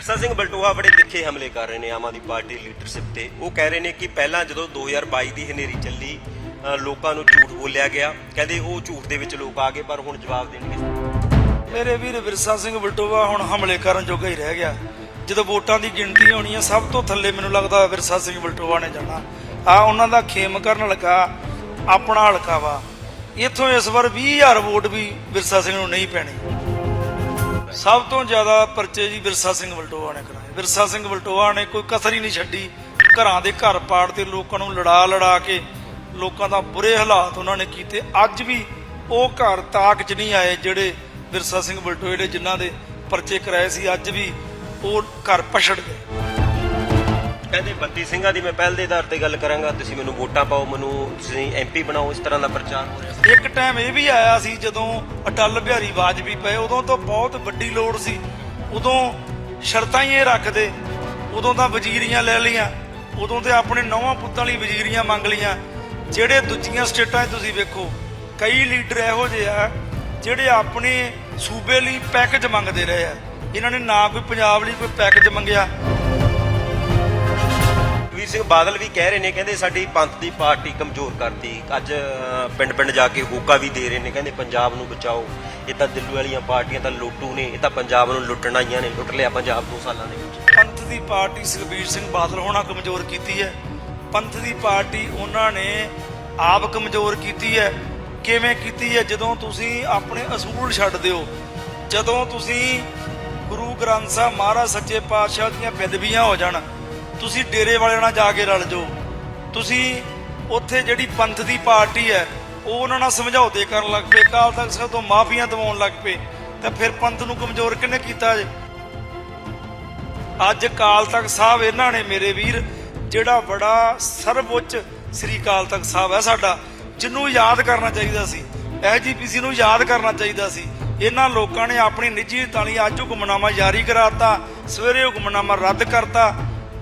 ਵਿਰਸਾ ਸਿੰਘ ਬਲਟੋਹਾ ਬੜੇ ਤਿੱਖੇ ਹਮਲੇ ਕਰ ਰਹੇ ਨੇ ਆਮ ਆਦਮੀ ਪਾਰਟੀ ਲੀਡਰਸ਼ਿਪ ਤੇ। ਉਹ ਕਹਿ ਰਹੇ ਨੇ ਕਿ ਪਹਿਲਾਂ ਜਦੋਂ 2022 ਦੀ ਹਨੇਰੀ ਚੱਲੀ ਲੋਕਾਂ ਨੂੰ ਝੂਠ ਬੋਲਿਆ ਗਿਆ। ਕਹਿੰਦੇ ਉਹ ਝੂਠ ਦੇ ਵਿੱਚ ਲੋਕ ਆ ਗਏ, ਪਰ ਹੁਣ ਜਵਾਬ ਦੇਣਗੇ। ਮੇਰੇ ਵੀਰ ਵਿਰਸਾ ਸਿੰਘ ਬਲਟੋਆ ਹੁਣ ਹਮਲੇ ਕਰਨ ਜੋਗਾ ਹੀ ਰਹਿ ਗਿਆ। ਜਦੋਂ ਵੋਟਾਂ ਦੀ ਗਿਣਤੀ ਹੋਣੀ ਹੈ ਸਭ ਤੋਂ ਥੱਲੇ ਮੈਨੂੰ ਲੱਗਦਾ ਵਿਰਸਾ ਸਿੰਘ ਬਲਟੋਆ ਨੇ ਜਾਣਾ। ਆ ਉਹਨਾਂ ਦਾ ਖੇਮ ਕਰਨ ਹਲਕਾ, ਆਪਣਾ ਹਲਕਾ ਵਾ। ਇੱਥੋਂ ਇਸ ਵਾਰ 20000 ਵੋਟ ਵੀ ਵਿਰਸਾ ਸਿੰਘ ਨੂੰ ਨਹੀਂ ਪੈਣੀ। ਸਭ ਤੋਂ ਜ਼ਿਆਦਾ ਪਰਚੇ ਜੀ ਵਿਰਸਾ ਸਿੰਘ ਵਲਟੋਆ ਨੇ ਕਰਾਏ। ਵਿਰਸਾ ਸਿੰਘ ਵਲਟੋਆ ਨੇ ਕੋਈ ਕਸਰ ਹੀ ਨਹੀਂ ਛੱਡੀ। ਘਰਾਂ ਦੇ ਘਰ ਪਾੜ ਤੇ ਲੋਕਾਂ ਨੂੰ ਲੜਾ ਲੜਾ ਕੇ ਲੋਕਾਂ ਦਾ ਬੁਰੇ ਹਾਲਾਤ ਉਹਨਾਂ ਨੇ ਕੀਤੇ। ਅੱਜ ਵੀ ਉਹ ਘਰ ਤਾਕ 'ਚ ਨਹੀਂ ਆਏ ਜਿਹੜੇ ਵਿਰਸਾ ਸਿੰਘ ਬਲਟੋਏ ਦੇ ਜਿਨ੍ਹਾਂ ਦੇ ਪਰਚੇ ਕਰਾਏ ਸੀ। ਅੱਜ ਵੀ ਉਹ ਘਰ ਪਛੜ ਗਏ। ਕਹਿੰਦੇ ਬੰਦੀ ਸਿੰਘਾਂ ਦੀ ਮੈਂ ਪਹਿਲ ਦੇ ਆਧਾਰ ਤੇ ਗੱਲ ਕਰਾਂਗਾ, ਤੁਸੀਂ ਮੈਨੂੰ ਵੋਟਾਂ ਪਾਓ, ਮੈਨੂੰ ਤੁਸੀਂ ਐਮਪੀ ਬਣਾਓ, ਇਸ ਤਰ੍ਹਾਂ ਦਾ ਪ੍ਰਚਾਰ ਹੋ ਰਿਹਾ ਸੀ। ਇੱਕ ਟਾਈਮ ਇਹ ਵੀ ਆਇਆ ਸੀ, ਜਦੋਂ ਅਟਲ ਬਿਹਾਰੀ ਵਾਜਪੇਈ ਪਏ, ਉਦੋਂ ਤਾਂ ਬਹੁਤ ਵੱਡੀ ਲੋੜ ਸੀ। ਉਦੋਂ ਸ਼ਰਤਾਂ ਹੀ ਇਹ ਰੱਖਦੇ, ਉਦੋਂ ਤਾਂ ਵਜ਼ੀਰੀਆਂ ਲੈ ਲਈਆਂ, ਉਦੋਂ ਤੇ ਆਪਣੇ ਨੌਵਾਂ ਪੁੱਤਾਂ ਲਈ ਵਜ਼ੀਰੀਆਂ ਮੰਗ ਲਈਆਂ। ਜਿਹੜੇ ਦੂਜੀਆਂ ਸਟੇਟਾਂ 'ਚ ਤੁਸੀਂ ਵੇਖੋ, ਕਈ ਲੀਡਰ ਇਹੋ ਜਿਹੇ ਆ, ਜਿਹੜੇ ਆਪਣੇ ਸੂਬੇ ਲਈ ਪੈਕੇਜ ਮੰਗਦੇ ਰਹੇ ਆ। ਇਹਨਾਂ ਨੇ ਨਾ ਕੋਈ ਪੰਜਾਬ ਲਈ ਕੋਈ ਪੈਕੇਜ ਮੰਗਿਆ। ਵੀਰ ਸਿੰਘ ਬਾਦਲ ਵੀ ਕਹਿ ਰਹੇ ਨੇ, ਕਹਿੰਦੇ ਸਾਡੀ ਪੰਥ ਦੀ ਪਾਰਟੀ ਕਮਜ਼ੋਰ ਕਰਤੀ। ਅੱਜ ਪਿੰਡ ਪਿੰਡ ਜਾ ਕੇ ਹੋਕਾ ਵੀ ਦੇ ਰਹੇ ਨੇ, ਕਹਿੰਦੇ ਪੰਜਾਬ ਨੂੰ ਬਚਾਓ। ਇਹ ਤਾਂ ਦਿੱਲੂ ਵਾਲੀਆਂ ਪਾਰਟੀਆਂ ਤਾਂ ਲੋਟੂ ਨੇ, ਇਹ ਤਾਂ ਪੰਜਾਬ ਨੂੰ ਲੁੱਟਣ ਆਈਆਂ ਨੇ, ਲੁੱਟ ਲਿਆ ਪੰਜਾਬ ਦੋ ਸਾਲਾਂ ਦੇ ਵਿੱਚ। ਪੰਥ ਦੀ ਪਾਰਟੀ ਸੁਖਬੀਰ ਸਿੰਘ ਬਾਦਲ ਹੋਣਾ ਕਮਜ਼ੋਰ ਕੀਤੀ ਹੈ। ਪੰਥ ਦੀ ਪਾਰਟੀ ਉਹਨਾਂ ਨੇ ਆਪ ਕਮਜ਼ੋਰ ਕੀਤੀ ਹੈ। ਕਿਵੇਂ ਕੀਤੀ ਹੈ? ਜਦੋਂ ਤੁਸੀਂ ਆਪਣੇ ਅਸੂਲ ਛੱਡ ਦਿਓ, ਜਦੋਂ ਤੁਸੀਂ ਗੁਰੂ ਗ੍ਰੰਥ ਸਾਹਿਬ ਮਹਾਰਾਜ ਸੱਚੇ ਪਾਤਸ਼ਾਹ ਦੀਆਂ ਬੇਦਬੀਆਂ ਹੋ ਜਾਣ ਤੁਸੀਂ ਡੇਰੇ ਵਾਲਿਆਂ ਨਾਲ ਜਾ ਕੇ ਰਲ ਜਾਓ। ਤੁਸੀਂ ਉੱਥੇ ਜਿਹੜੀ ਪੰਥ ਦੀ ਪਾਰਟੀ ਹੈ, ਉਹ ਉਹਨਾਂ ਨਾਲ ਸਮਝੌਤੇ ਕਰਨ ਲੱਗ ਪਏ ਕਾਲ ਤਖਤ ਸਾਹਿਬ ਤੋਂ ਮਾਫੀਆਂ ਦਿਵਾਉਣ ਲੱਗ ਪਏ, ਤਾਂ ਫਿਰ ਪੰਥ ਨੂੰ ਕਮਜ਼ੋਰ ਕਿਹਨੇ ਕੀਤਾ ਜੇ? ਅੱਜ ਕਾਲ ਤਖਤ ਸਾਹਿਬ ਇਹਨਾਂ ਨੇ ਮੇਰੇ ਵੀਰ, ਜਿਹੜਾ ਬੜਾ ਸਰਵਉੱਚ ਸ੍ਰੀ ਕਾਲ ਤਖਤ ਸਾਹਿਬ ਹੈ ਸਾਡਾ, ਜਿਹਨੂੰ ਯਾਦ ਕਰਨਾ ਚਾਹੀਦਾ ਸੀ ਐਜੀਪੀਸੀ ਨੂੰ ਯਾਦ ਕਰਨਾ ਚਾਹੀਦਾ ਸੀ। ਇਹਨਾਂ ਲੋਕਾਂ ਨੇ ਆਪਣੀ ਨਿੱਜੀ ਤਾਲੀ ਅੱਜ ਹੁਕਮਨਾਮਾ ਜਾਰੀ ਕਰਾਤਾ, ਸਵੇਰੇ ਹੁਕਮਨਾਮਾ ਰੱਦ ਕਰਤਾ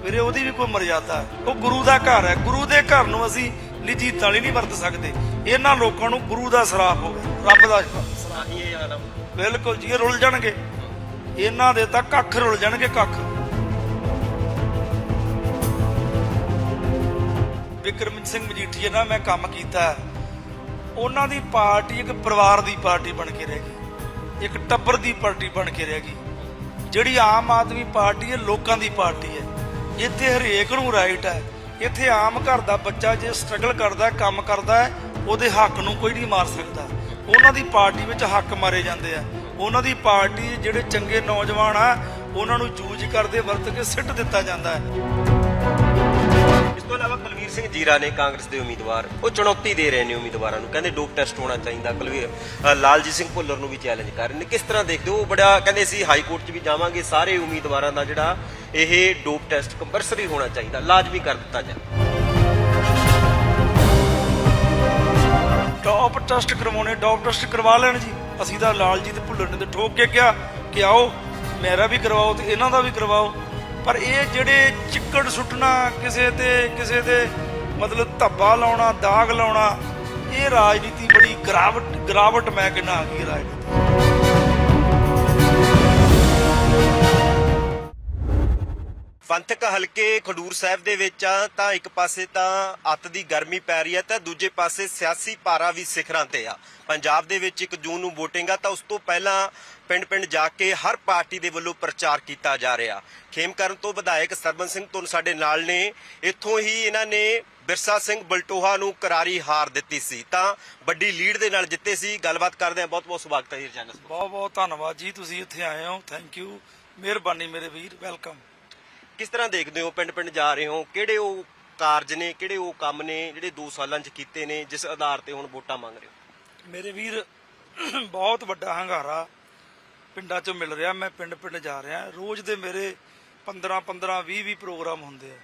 ਵੀਰੇ ਉਹਦੀ ਵੀ ਕੋਈ ਮਰਜ਼ਾਦਾ। ਉਹ ਗੁਰੂ ਦਾ ਘਰ ਹੈ। ਗੁਰੂ ਦੇ ਘਰ ਨੂੰ ਅਸੀਂ ਨਿੱਜੀ ਤਾਲੀ ਨਹੀਂ ਵਰਤ ਸਕਦੇ। ਇਹਨਾਂ ਲੋਕਾਂ ਨੂੰ ਗੁਰੂ ਦਾ ਸਰਾਪ ਹੋ ਗਿਆ ਰੱਬ ਦਾ ਆਲਮ। ਬਿਲਕੁਲ ਜੀ ਇਹ ਰੁੱਲ ਜਾਣਗੇ। ਇਹਨਾਂ ਦੇ ਤਾਂ ਕੱਖ ਰੁੱਲ ਜਾਣਗੇ ਕੱਖ। ਵਿਕਰਮ ਸਿੰਘ ਮਜੀਠੀਆ ਨਾਲ ਮੈਂ ਕੰਮ ਕੀਤਾ। ਉਹਨਾਂ ਦੀ ਪਾਰਟੀ ਇੱਕ ਪਰਿਵਾਰ ਦੀ ਪਾਰਟੀ ਬਣ ਕੇ ਰਹਿ ਗਈ। ਇੱਕ ਟੱਬਰ ਦੀ ਪਾਰਟੀ ਬਣ ਕੇ ਰਹਿ ਗਈ। ਜਿਹੜੀ ਆਮ ਆਦਮੀ ਪਾਰਟੀ ਹੈ ਲੋਕਾਂ ਦੀ ਪਾਰਟੀ ਹੈ। ਇੱਥੇ ਹਰੇਕ ਨੂੰ ਰਾਈਟ ਹੈ। ਇੱਥੇ ਆਮ ਘਰ ਦਾ ਬੱਚਾ ਜੇ ਸਟਰਗਲ ਕਰਦਾ, ਕੰਮ ਕਰਦਾ ਹੈ, ਉਹਦੇ ਹੱਕ ਨੂੰ ਕੋਈ ਨਹੀਂ ਮਾਰ ਸਕਦਾ। ਉਹਨਾਂ ਦੀ ਪਾਰਟੀ ਵਿੱਚ ਹੱਕ ਮਾਰੇ ਜਾਂਦੇ ਆ। ਉਹਨਾਂ ਦੀ ਪਾਰਟੀ ਜਿਹੜੇ ਚੰਗੇ ਨੌਜਵਾਨ ਆ, ਉਹਨਾਂ ਨੂੰ ਜੂਝ ਕਰਦੇ ਵਰਤ ਕੇ ਸਿੱਟ ਦਿੱਤਾ ਜਾਂਦਾ ਹੈ। ਇਸ ਤੋਂ ਇਲਾਵਾ ਕੁਲਵੀਰ ਸਿੰਘ ਜੀਰਾ ਨੇ ਕਾਂਗਰਸ ਦੇ ਉਮੀਦਵਾਰ, ਉਹ ਚੁਣੌਤੀ ਦੇ ਰਹੇ ਨੇ ਉਮੀਦਵਾਰਾਂ ਨੂੰ। ਕਹਿੰਦੇ ਡੋਪ ਟੈਸਟ ਹੋਣਾ ਚਾਹੀਦਾ। ਕੁਲਵੀਰ ਲਾਲਜੀਤ ਸਿੰਘ ਭੁੱਲਰ ਨੂੰ ਵੀ ਚੈਲੰਜ ਕਰ ਰਹੇ ਨੇ। ਕਿਸ ਤਰ੍ਹਾਂ ਦੇਖਦੇ ਹੋ? ਉਹ ਬੜਾ, ਕਹਿੰਦੇ ਸੀ ਹਾਈ ਕੋਰਟ 'ਚ ਵੀ ਜਾਵਾਂਗੇ। ਸਾਰੇ ਉਮੀਦਵਾਰਾਂ ਦਾ ਜਿਹੜਾ ਇਹ ਡੋਪ ਟੈਸਟ ਕੰਪਲਸਰੀ ਹੋਣਾ ਚਾਹੀਦਾ ਲਾਜ਼ਮੀ ਕਰ ਦਿੱਤਾ ਜਾਵੇ ਟੌਪ ਟੈਸਟ ਕਰਵਾਉਣੇ, ਡੋਪ ਟੈਸਟ ਕਰਵਾ ਲੈਣ ਜੀ। ਅਸੀਂ ਤਾਂ ਲਾਲ ਜੀ ਲਾਲਜੀਤ ਭੁੱਲਰ ਨੇ ਤੇ ਠੋਕ ਕੇ ਕਿਹਾ ਕਿ ਆਓ, ਮੇਰਾ ਵੀ ਕਰਵਾਓ ਤੇ ਇਹਨਾਂ ਦਾ ਵੀ ਕਰਵਾਓ। ਪਰ ਇਹ ਜਿਹੜੇ ਚਿੱਕੜ ਸੁੱਟਣਾ, ਕਿਸੇ ਤੇ, ਕਿਸੇ ਦੇ ਮਤਲਬ ਧੱਬਾ ਲਾਉਣਾ, ਦਾਗ ਲਾਉਣਾ, ਇਹ ਰਾਜਨੀਤੀ ਬੜੀ ਗਰਾਵਟ ਗਰਾਵਟ ਮੈਂ ਕਹਿੰਦਾ ਆ ਗਈ ਰਾਜਨੀਤੀ। ਪੰਥਕ ਹਲਕੇ ਖਡੂਰ ਸਾਹਿਬ ਦੇ ਵਿੱਚ ਆ, ਤਾਂ ਇੱਕ ਪਾਸੇ ਤਾਂ ਅੱਤ ਦੀ ਗਰਮੀ ਪੈ ਰਹੀ ਹੈ ਤਾਂ ਦੂਜੇ ਪਾਸੇ ਸਿਆਸੀ ਪਾਰਾ ਵੀ ਸਿਖਰਾਂ ਤੇ ਆ। ਪੰਜਾਬ ਦੇ ਵਿੱਚ 1 ਜੂਨ ਨੂੰ VOTING ਆ, ਤਾਂ ਉਸ ਤੋਂ ਪਹਿਲਾਂ ਪਿੰਡ-ਪਿੰਡ ਜਾ ਕੇ ਹਰ ਪਾਰਟੀ ਦੇ ਵੱਲੋਂ ਪ੍ਰਚਾਰ ਕੀਤਾ ਜਾ ਰਿਹਾ। ਖੇਮਕਰਨ ਤੋਂ ਵਿਧਾਇਕ ਸਰਬਨ ਸਿੰਘ ਤੁਨ ਸਾਡੇ ਨਾਲ ਨੇ। ਇੱਥੋਂ ਹੀ ਇਹਨਾਂ ਨੇ ਬਿਰਸਾ ਸਿੰਘ ਬਲਟੋਹਾ ਨੂੰ ਕਰਾਰੀ ਹਾਰ ਦਿੱਤੀ ਸੀ। ਤਾਂ ਵੱਡੀ ਲੀਡ ਦੇ ਨਾਲ ਜਿੱਤੇ ਸੀ। ਗੱਲਬਾਤ ਕਰਦੇ ਆ ਬਹੁਤ-ਬਹੁਤ ਸਵਾਗਤ ਹੈ ਜਨਸ ਬਹੁਤ ਬਹੁਤ ਧੰਨਵਾਦ ਜੀ। ਤੁਸੀਂ ਇੱਥੇ ਆਏ ਹੋ। ਥੈਂਕ ਯੂ ਮਿਹਰਬਾਨੀ ਮੇਰੇ ਵੀਰ। ਵੈਲਕਮ ਕਿਸ ਤਰ੍ਹਾਂ ਦੇਖਦੇ ਹੋ ਪਿੰਡ ਪਿੰਡ ਜਾ ਰਹੇ ਹੋ? ਕਿਹੜੇ ਉਹ ਕਾਰਜ ਨੇ ਕਿਹੜੇ ਉਹ ਕੰਮ ਨੇ ਜਿਹੜੇ 2 ਸਾਲਾਂ 'ਚ ਕੀਤੇ ਨੇ ਜਿਸ ਆਧਾਰ ਤੇ ਹੁਣ ਵੋਟਾਂ ਮੰਗ ਰਹੇ ਹੋ? ਮੇਰੇ ਵੀਰ ਬਹੁਤ ਵੱਡਾ ਹੰਗਾਰਾ ਪਿੰਡਾਂ 'ਚੋਂ ਮਿਲ ਰਿਹਾ ਮੈਂ ਪਿੰਡ ਪਿੰਡ ਜਾ ਰਿਹਾ। ਰੋਜ਼ ਦੇ ਮੇਰੇ 15 15 20 20 ਪ੍ਰੋਗਰਾਮ ਹੁੰਦੇ ਆ।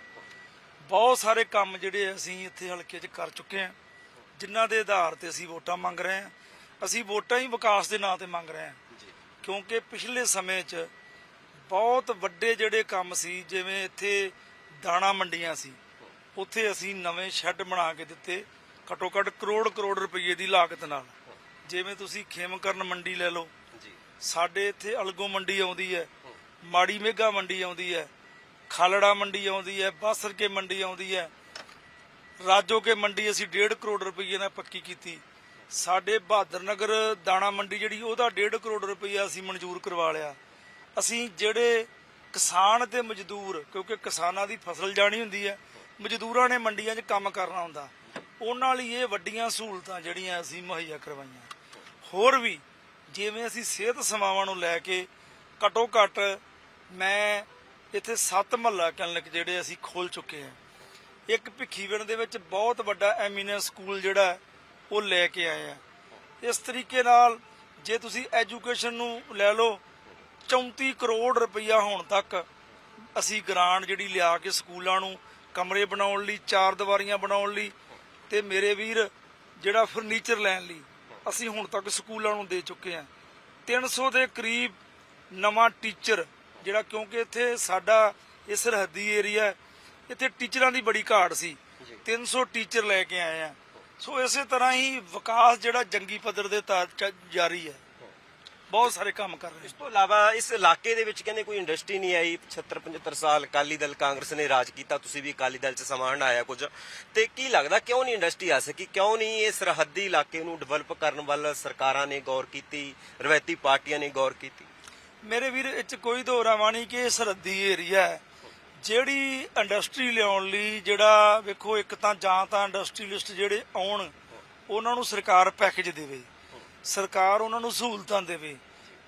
ਬਹੁਤ ਸਾਰੇ ਕੰਮ ਜਿਹੜੇ ਅਸੀਂ ਇੱਥੇ ਹਲਕੇ 'ਚ ਕਰ ਚੁੱਕੇ ਆ ਜਿਨ੍ਹਾਂ ਦੇ ਆਧਾਰ ਤੇ ਅਸੀਂ ਵੋਟਾਂ ਮੰਗ ਰਹੇ ਆ। ਅਸੀਂ ਵੋਟਾਂ ਹੀ ਵਿਕਾਸ ਦੇ ਨਾਂ ਤੇ ਮੰਗ ਰਹੇ ਆ। ਕਿਉਂਕਿ ਪਿਛਲੇ ਸਮੇਂ 'ਚ ਬਹੁਤ ਵੱਡੇ ਜਿਹੜੇ ਕੰਮ ਸੀ ਜਿਵੇਂ ਇੱਥੇ ਦਾਣਾ ਮੰਡੀਆਂ ਸੀ ਉੱਥੇ ਅਸੀਂ ਨਵੇਂ ਸ਼ੈੱਡ ਬਣਾ ਕੇ ਦਿੱਤੇ ਘੱਟੋ ਘੱਟ ਕਰੋੜ ਕਰੋੜ ਰੁਪਏ ਦੀ ਲਾਗਤ ਨਾਲ। ਜਿਵੇਂ ਤੁਸੀਂ ਖੇਮਕਰਨ ਮੰਡੀ ਲੈ ਲਓ ਸਾਡੇ ਇੱਥੇ ਅਲਗੋ ਮੰਡੀ ਆਉਂਦੀ ਹੈ ਮਾੜੀ ਮੇਗਾ ਮੰਡੀ ਆਉਂਦੀ ਹੈ ਖਾਲੜਾ ਮੰਡੀ ਆਉਂਦੀ ਹੈ ਬਾਸਰ ਕੇ ਮੰਡੀ ਆਉਂਦੀ ਹੈ ਰਾਜੋ ਕੇ ਮੰਡੀ ਅਸੀਂ 1.5 ਕਰੋੜ ਰੁਪਏ ਨਾਲ ਪੱਕੀ ਕੀਤੀ। ਸਾਡੇ ਬਹਾਦਰ ਨਗਰ ਦਾਣਾ ਮੰਡੀ ਜਿਹੜੀ ਉਹਦਾ 1.5 ਕਰੋੜ ਰੁਪਏ ਅਸੀਂ ਮਨਜ਼ੂਰ ਕਰਵਾ ਲਿਆ। ਅਸੀਂ ਜਿਹੜੇ ਕਿਸਾਨ ਤੇ ਮਜ਼ਦੂਰ, ਕਿਉਂਕਿ ਕਿਸਾਨਾਂ ਦੀ ਫਸਲ ਜਾਣੀ ਹੁੰਦੀ ਹੈ, ਮਜ਼ਦੂਰਾਂ ਨੇ ਮੰਡੀਆਂ 'ਚ ਕੰਮ ਕਰਨਾ ਹੁੰਦਾ। ਉਹਨਾਂ ਲਈ ਇਹ ਵੱਡੀਆਂ ਸਹੂਲਤਾਂ ਜਿਹੜੀਆਂ ਅਸੀਂ ਮੁਹੱਈਆ ਕਰਵਾਈਆਂ। ਹੋਰ ਵੀ, ਜਿਵੇਂ ਅਸੀਂ ਸਿਹਤ ਸੇਵਾਵਾਂ ਨੂੰ ਲੈ ਕੇ ਘਟੋ ਘੱਟ ਮੈਂ ਇੱਥੇ ਸੱਤ ਮਹੱਲਾ ਕਲਨਿਕ ਜਿਹੜੇ ਅਸੀਂ ਖੋਲ ਚੁੱਕੇ ਹਾਂ। ਇੱਕ ਭਿੱਖੀਵਿੰਡ ਦੇ ਵਿੱਚ ਬਹੁਤ ਵੱਡਾ ਐਮੀਨੈਂਸ ਸਕੂਲ ਜਿਹੜਾ ਉਹ ਲੈ ਕੇ ਆਏ ਆ ਇਸ ਤਰੀਕੇ ਨਾਲ ਜੇ ਤੁਸੀਂ ਐਜੂਕੇਸ਼ਨ ਨੂੰ ਲੈ ਲਓ 34 ਕਰੋੜ ਰੁਪਈਆ ਹੁਣ ਤੱਕ ਅਸੀਂ ਗ੍ਰਾਂਟ ਜਿਹੜੀ ਲਿਆ ਕੇ ਸਕੂਲਾਂ ਨੂੰ ਕਮਰੇ ਬਣਾਉਣ ਲਈ ਚਾਰ ਦੀਵਾਰੀਆਂ ਬਣਾਉਣ ਲਈ ਤੇ ਮੇਰੇ ਵੀਰ ਜਿਹੜਾ ਫਰਨੀਚਰ ਲੈਣ ਲਈ ਅਸੀਂ ਹੁਣ ਤੱਕ ਸਕੂਲਾਂ ਨੂੰ ਦੇ ਚੁੱਕੇ ਹਾਂ। 300 ਦੇ ਕਰੀਬ ਨਵਾਂ ਟੀਚਰ ਜਿਹੜਾ ਕਿਉਂਕਿ ਇੱਥੇ ਸਾਡਾ ਇਹ ਸਰਹੱਦੀ ਏਰੀਆ ਇੱਥੇ ਟੀਚਰਾਂ ਦੀ ਬੜੀ ਘਾਟ ਸੀ। 300 ਟੀਚਰ ਲੈ ਕੇ ਆਏ ਆ ਸੋ ਇਸੇ ਤਰ੍ਹਾਂ ਹੀ ਵਿਕਾਸ ਜਿਹੜਾ ਜੰਗੀ ਪੱਧਰ ਦੇ ਜਾਰੀ ਹੈ। ਬਹੁਤ ਸਾਰੇ ਕੰਮ ਕਰ ਰਹੇ ਇਸ ਤੋਂ ਇਲਾਵਾ ਇਸ ਇਲਾਕੇ ਦੇ ਵਿੱਚ ਕਹਿੰਦੇ ਕੋਈ ਇੰਡਸਟਰੀ ਨਹੀਂ ਆਈ 75 75 ਸਾਲ ਅਕਾਲੀ ਦਲ ਕਾਂਗਰਸ ਨੇ ਰਾਜ ਕੀਤਾ ਤੁਸੀਂ ਵੀ ਅਕਾਲੀ ਦਲ 'ਚ ਸਮਾਨ ਆਇਆ ਕੁਝ। ਤੇ ਕੀ ਲੱਗਦਾ ਕਿਉਂ ਨਹੀਂ ਇੰਡਸਟਰੀ ਆ ਸਕੀ? ਕਿਉਂ ਨਹੀਂ ਇਹ ਸਰਹੱਦੀ ਇਲਾਕੇ ਨੂੰ ਡਿਵੈਲਪ ਕਰਨ ਵੱਲ ਸਰਕਾਰਾਂ ਨੇ ਗੌਰ ਕੀਤੀ ਰਵਾਇਤੀ ਪਾਰਟੀਆਂ ਨੇ ਗੌਰ ਕੀਤੀ? ਮੇਰੇ ਵੀਰ ਇਹ 'ਚ ਕੋਈ ਦੋਰਾਵਾ ਨਹੀਂ ਕਿ ਇਹ ਸਰਹੱਦੀ ਏਰੀਆ ਹੈ। ਜਿਹੜੀ ਇੰਡਸਟਰੀ ਲਿਆਉਣ ਲਈ ਜਿਹੜਾ ਵੇਖੋ ਇੱਕ ਤਾਂ ਜਾਂ ਤਾਂ ਇੰਡਸਟਰੀਲਿਸਟ ਜਿਹੜੇ ਆਉਣ ਉਹਨਾਂ ਨੂੰ ਸਰਕਾਰ ਪੈਕੇਜ ਦੇਵੇ। ਸਰਕਾਰ ਉਹਨਾਂ ਨੂੰ ਸਹੂਲਤਾਂ ਦੇਵੇ,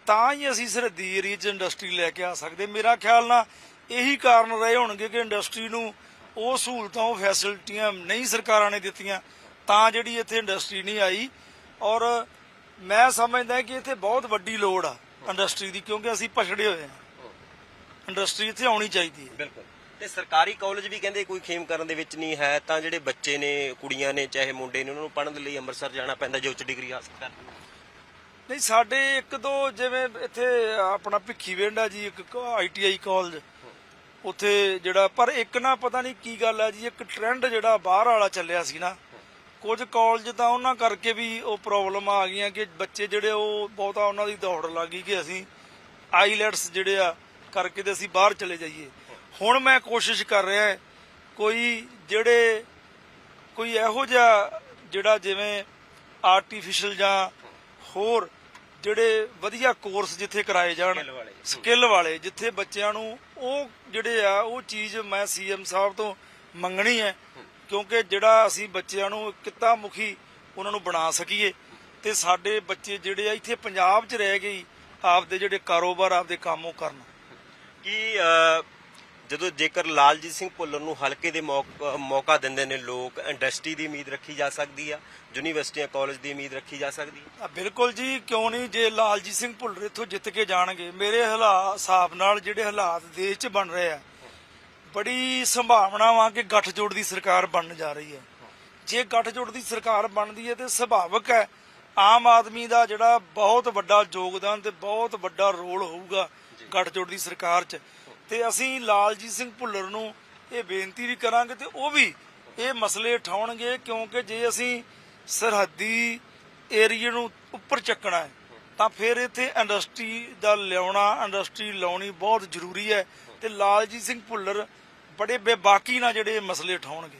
ਤਾਂ ਹੀ ਅਸੀਂ ਸਰਹੱਦੀ ਏਰੀਆ 'ਚ ਇੰਡਸਟਰੀ ਲੈ ਕੇ ਆ ਸਕਦੇ। ਮੇਰਾ ਖਿਆਲ ਨਾਲ ਇਹੀ ਕਾਰਨ ਰਹੇ ਹੋਣਗੇ ਕਿ ਇੰਡਸਟਰੀ ਨੂੰ ਉਹ ਸਹੂਲਤਾਂ, ਉਹ ਫੈਸਿਲਿਟੀਆਂ ਨਹੀਂ ਸਰਕਾਰਾਂ ਨੇ ਦਿੱਤੀਆਂ, ਤਾਂ ਜਿਹੜੀ ਇੱਥੇ ਇੰਡਸਟਰੀ ਨਹੀਂ ਆਈ। ਔਰ ਮੈਂ ਸਮਝਦਾ ਕਿ ਇੱਥੇ ਬਹੁਤ ਵੱਡੀ ਲੋੜ ਆ ਇੰਡਸਟਰੀ ਦੀ, ਕਿਉਂਕਿ ਅਸੀਂ ਪਛੜੇ ਹੋਏ ਹਾਂ। ਇੰਡਸਟਰੀ ਇੱਥੇ ਆਉਣੀ ਚਾਹੀਦੀ ਹੈ। ਬਿਲਕੁਲ। ਤੇ ਸਰਕਾਰੀ ਕਾਲਜ ਵੀ ਕਹਿੰਦੇ ਕੋਈ ਖੇਮ ਕਰਨ ਦੇ ਵਿੱਚ ਨਹੀਂ ਹੈ, ਤਾਂ ਜਿਹੜੇ ਬੱਚੇ ਨੇ, ਕੁੜੀਆਂ ਨੇ, ਚਾਹੇ ਮੁੰਡੇ ਨੇ, ਉਹਨਾਂ ਨੂੰ ਪੜ੍ਹਨ ਦੇ ਲਈ ਅੰਮ੍ਰਿਤਸਰ ਜਾਣਾ ਪੈਂਦਾ, ਜੋ ਉੱਚ ਡਿਗਰੀ ਹਾਸਲ ਕਰਨ ਨਹੀਂ, ਸਾਡੇ ਇੱਕ ਦੋ ਜਿਵੇਂ ਇੱਥੇ ਆਪਣਾ ਭਿੱਖੀਵਿੰਡ ਆ ਜੀ, ਇੱਕ ਆਈਟੀਆਈ ਕਾਲਜ ਉੱਥੇ ਜਿਹੜਾ, ਪਰ ਇੱਕ ਨਾ ਪਤਾ ਨਹੀਂ ਕੀ ਗੱਲ ਆ ਜੀ, ਇੱਕ ਟ੍ਰੈਂਡ ਜਿਹੜਾ ਬਾਹਰ ਵਾਲਾ ਚੱਲਿਆ ਸੀ ਨਾ, ਕੁਝ ਕਾਲਜ ਤਾਂ ਉਹਨਾਂ ਕਰਕੇ ਵੀ ਉਹ ਪ੍ਰੋਬਲਮ ਆ ਗਈਆਂ ਕਿ ਬੱਚੇ ਜਿਹੜੇ ਉਹ ਬਹੁਤਾ ਉਹਨਾਂ ਦੀ ਦੌੜ ਲੱਗ ਗਈ ਕਿ ਅਸੀਂ ਆਈਲੈਟਸ ਜਿਹੜੇ ਆ, ਕਰਕੇ ਤੇ ਅਸੀਂ ਬਾਹਰ ਚਲੇ ਜਾਈਏ। ਹੁਣ ਮੈਂ ਕੋਸ਼ਿਸ਼ ਕਰ ਰਿਹਾ ਕੋਈ ਜਿਹੜੇ, ਕੋਈ ਇਹੋ ਜਿਹਾ ਜਿਹੜਾ ਜਿਵੇਂ ਆਰਟੀਫੀਸ਼ੀਅਲ ਜਾਂ ਹੋਰ ਜਿਹੜੇ ਵਧੀਆ ਕੋਰਸ ਜਿੱਥੇ ਕਰਾਏ ਜਾਣ। ਸਕਿੱਲ ਵਾਲੇ ਜਿੱਥੇ ਬੱਚਿਆਂ ਨੂੰ ਉਹ ਜਿਹੜੇ ਆ ਉਹ ਚੀਜ਼ ਮੈਂ ਸੀਐਮ ਸਾਹਿਬ ਤੋਂ ਮੰਗਣੀ ਹੈ ਕਿਉਂਕਿ ਜਿਹੜਾ ਅਸੀਂ ਬੱਚਿਆਂ ਨੂੰ ਕਿੱਤਾ ਮੁਖੀ ਉਹਨਾਂ ਨੂੰ ਬਣਾ ਸਕੀਏ ਤੇ ਸਾਡੇ ਬੱਚੇ ਜਿਹੜੇ ਆ ਇੱਥੇ ਪੰਜਾਬ 'ਚ ਰਹਿ ਗਏ ਆਪਦੇ ਜਿਹੜੇ ਕਾਰੋਬਾਰ ਆਪਦੇ ਕੰਮ ਉਹ ਕਰਨ ਕਿ ਜਦੋਂ ਜੇਕਰ ਲਾਲਜੀਤ ਸਿੰਘ ਭੁੱਲਰ ਨੂੰ ਹਲਕੇ ਦੇ ਮੌਕ- ਦਿੰਦੇ ਨੇ ਲੋਕ ਇੰਡਸਟਰੀ ਦੀ ਉਮੀਦ ਰੱਖੀ ਜਾ ਸਕਦੀ ਆ ਯੂਨੀਵਰਸਿਟੀਆਂ ਕਾਲਜ ਦੀ ਉਮੀਦ ਰੱਖੀ ਜਾ ਸਕਦੀ ਆ। ਬਿਲਕੁਲ ਜੀ ਕਿਉਂ ਨਹੀਂ ਜੇ ਲਾਲਜੀਤ ਸਿੰਘ ਭੁੱਲਰ ਇੱਥੋਂ ਜਿੱਤ ਕੇ ਜਾਣਗੇ। ਮੇਰੇ ਹਾਲਾਤ ਹਿਸਾਬ ਨਾਲ ਜਿਹੜੇ ਹਾਲਾਤ ਦੇਸ਼ 'ਚ ਬਣ ਰਹੇ ਆ ਬੜੀ ਸੰਭਾਵਨਾ ਵਾ ਕਿ ਗੱਠਜੋੜ ਦੀ ਸਰਕਾਰ ਬਣਨ ਜਾ ਰਹੀ ਹੈ ਜੇ ਗੱਠਜੋੜ ਦੀ ਸਰਕਾਰ ਬਣਦੀ ਹੈ ਤੇ ਸੁਭਾਵਕ ਹੈ ਆਮ ਆਦਮੀ ਦਾ ਜਿਹੜਾ ਬਹੁਤ ਵੱਡਾ ਯੋਗਦਾਨ ਤੇ ਬਹੁਤ ਵੱਡਾ ਰੋਲ ਹੋਊਗਾ ਗੱਠਜੋੜ ਦੀ ਸਰਕਾਰ 'ਚ। ਤੇ ਅਸੀਂ ਲਾਲਜੀਤ ਸਿੰਘ ਭੁੱਲਰ ਨੂੰ ਇਹ ਬੇਨਤੀ ਵੀ ਕਰਾਂਗੇ ਤੇ ਉਹ ਵੀ ਇਹ ਮਸਲੇ ਉਠਾਉਣਗੇ ਕਿਉਂਕਿ ਜੇ ਅਸੀਂ ਸਰਹੱਦੀ ਏਰੀਏ ਨੂੰ ਉੱਪਰ ਚੱਕਣਾ ਹੈ, ਤਾਂ ਫਿਰ ਇੱਥੇ ਇੰਡਸਟਰੀ ਦਾ ਲਿਆਉਣਾ, ਇੰਡਸਟਰੀ ਲਾਉਣੀ ਬਹੁਤ ਜ਼ਰੂਰੀ ਹੈ ਤੇ ਲਾਲਜੀਤ ਸਿੰਘ ਭੁੱਲਰ ਬੜੇ ਬੇਬਾਕੀ ਨਾਲ ਜਿਹੜੇ ਇਹ ਮਸਲੇ ਉਠਾਉਣਗੇ।